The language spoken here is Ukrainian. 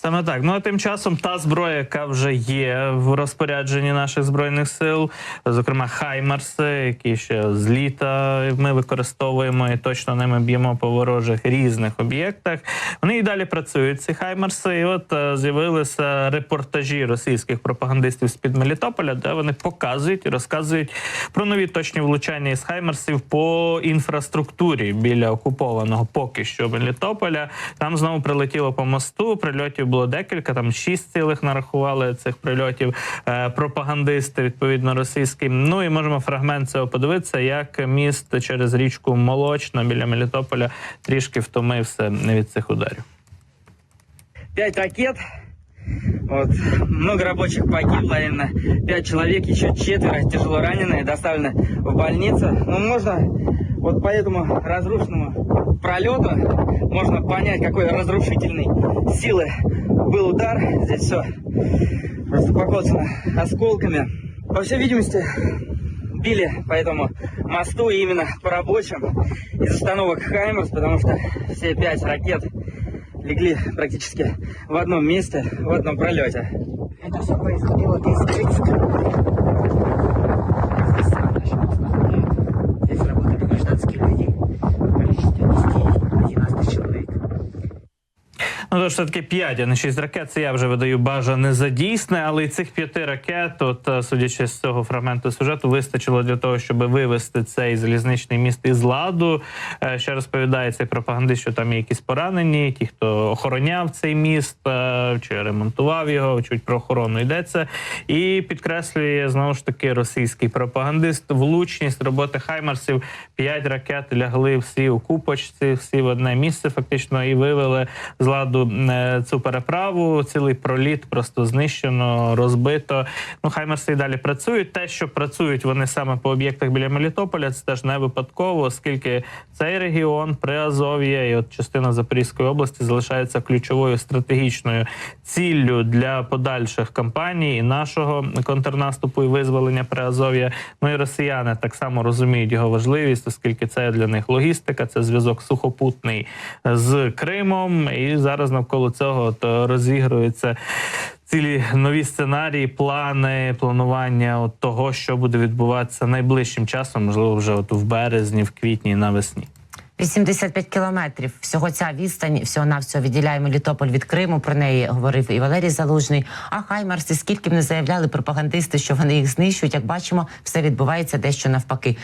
Саме так. Ну а тим часом та зброя, яка вже є в розпорядженні наших збройних сил, зокрема Хаймарси, які ще з літа ми використовуємо і точно ними б'ємо по ворожих різних об'єктах. Вони і далі працюють. Ці Хаймарси, і от е, з'явилися репортажі російських пропагандистів з під Мелітополя, де вони показують і розказують про нові точні влучання із Хаймарсів по інфраструктурі біля окупованого поки що Мелітополя. Там знову прилетіло по мосту. Прильотів було декілька, там шість цілих нарахували цих прильотів. Е, пропагандисти відповідно російські. Ну і можемо фрагмент цього подивитися, як міст через річку Молочна біля Мелітополя трішки втомився від цих ударів. пять ракет. Вот. Много рабочих погибло, именно пять человек, еще четверо тяжело раненые, доставлены в больницу. Но можно вот по этому разрушенному пролету можно понять, какой разрушительной силы был удар. Здесь все просто покоцано осколками. По всей видимости, били по этому мосту именно по рабочим из установок Хаймерс, потому что все пять ракет легли практически в одном месте, в одном пролете. Это все происходило без критика. Ну, то ж все-таки 5, а не 6 ракет. Це я вже видаю бажане за дійсне, але і цих п'яти ракет, от е, судячи з цього фрагменту сюжету, вистачило для того, щоб вивести цей залізничний міст із ладу. Е, Ще розповідає цей пропагандист, що там є якісь поранені, ті, хто охороняв цей міст е, чи ремонтував його, чуть про охорону йдеться. І підкреслює знову ж таки російський пропагандист влучність роботи Хаймарсів. П'ять ракет лягли всі у купочці, всі в одне місце, фактично, і вивели з ладу е, цю переправу. Цілий проліт просто знищено, розбито. Ну, Хаймерси і далі працюють. Те, що працюють вони саме по об'єктах біля Мелітополя, це теж не випадково, оскільки цей регіон Приазов'я і от частина Запорізької області залишається ключовою стратегічною ціллю для подальших кампаній і нашого контрнаступу і визволення Приазов'я. Ну і росіяни так само розуміють його важливість, оскільки це для них логістика, це зв'язок сухопутний з Кримом. І зараз навколо цього от розігрується. Цілі нові сценарії, плани, планування от того, що буде відбуватися найближчим часом, можливо, вже от в березні, в квітні, навесні. 85 кілометрів. Всього ця відстань всього навсього відділяє Мелітополь від Криму. Про неї говорив і Валерій Залужний. А Хаймарси, скільки б не заявляли пропагандисти, що вони їх знищують, як бачимо, все відбувається дещо навпаки.